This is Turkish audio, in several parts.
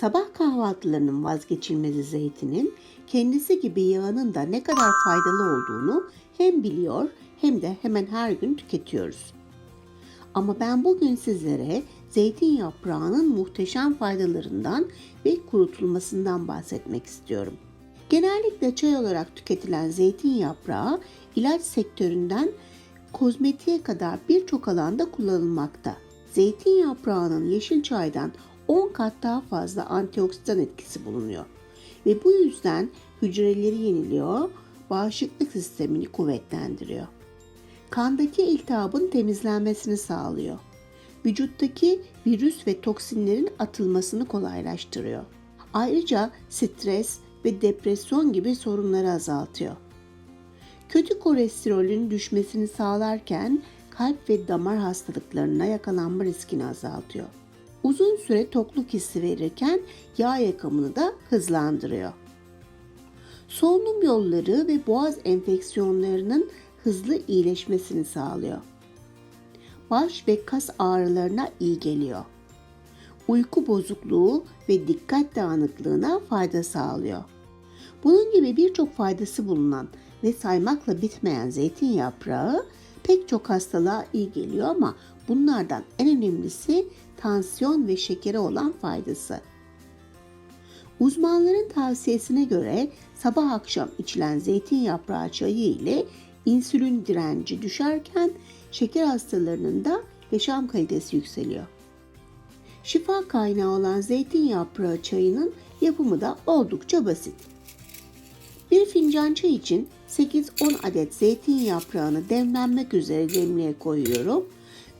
Sabah kahvaltılarının vazgeçilmezi zeytinin kendisi gibi yağının da ne kadar faydalı olduğunu hem biliyor hem de hemen her gün tüketiyoruz. Ama ben bugün sizlere zeytin yaprağının muhteşem faydalarından ve kurutulmasından bahsetmek istiyorum. Genellikle çay olarak tüketilen zeytin yaprağı ilaç sektöründen kozmetiğe kadar birçok alanda kullanılmakta. Zeytin yaprağının yeşil çaydan 10 kat daha fazla antioksidan etkisi bulunuyor. Ve bu yüzden hücreleri yeniliyor, bağışıklık sistemini kuvvetlendiriyor. Kandaki iltihabın temizlenmesini sağlıyor. Vücuttaki virüs ve toksinlerin atılmasını kolaylaştırıyor. Ayrıca stres ve depresyon gibi sorunları azaltıyor. Kötü kolesterolün düşmesini sağlarken kalp ve damar hastalıklarına yakalanma riskini azaltıyor. Uzun süre tokluk hissi verirken yağ yakımını da hızlandırıyor. Solunum yolları ve boğaz enfeksiyonlarının hızlı iyileşmesini sağlıyor. Baş ve kas ağrılarına iyi geliyor. Uyku bozukluğu ve dikkat dağınıklığına fayda sağlıyor. Bunun gibi birçok faydası bulunan ve saymakla bitmeyen zeytin yaprağı pek çok hastalığa iyi geliyor ama bunlardan en önemlisi tansiyon ve şekere olan faydası. Uzmanların tavsiyesine göre sabah akşam içilen zeytin yaprağı çayı ile insülin direnci düşerken şeker hastalarının da yaşam kalitesi yükseliyor. Şifa kaynağı olan zeytin yaprağı çayının yapımı da oldukça basit. Bir fincan çay için 8-10 adet zeytin yaprağını demlenmek üzere demliğe koyuyorum.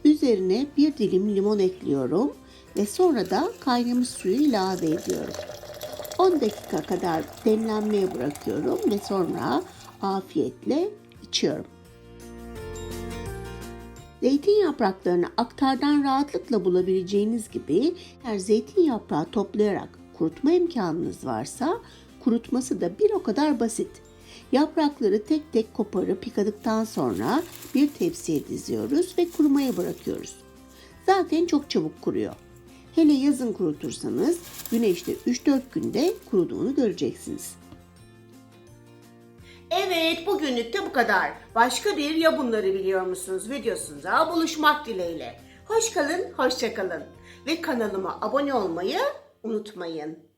Üzerine bir dilim limon ekliyorum ve sonra da kaynamış suyu ilave ediyorum. 10 dakika kadar demlenmeye bırakıyorum ve sonra afiyetle içiyorum. Zeytin yapraklarını aktardan rahatlıkla bulabileceğiniz gibi eğer zeytin yaprağı toplayarak kurutma imkanınız varsa kurutması da bir o kadar basit. Yaprakları tek tek koparıp yıkadıktan sonra bir tepsiye diziyoruz ve kurumaya bırakıyoruz. Zaten çok çabuk kuruyor. Hele yazın kurutursanız güneşte 3-4 günde kuruduğunu göreceksiniz. Evet bugünlük de bu kadar. Başka bir ya bunları biliyor musunuz videosunda buluşmak dileğiyle. Hoş kalın, hoşça kalın. Ve kanalıma abone olmayı unutmayın.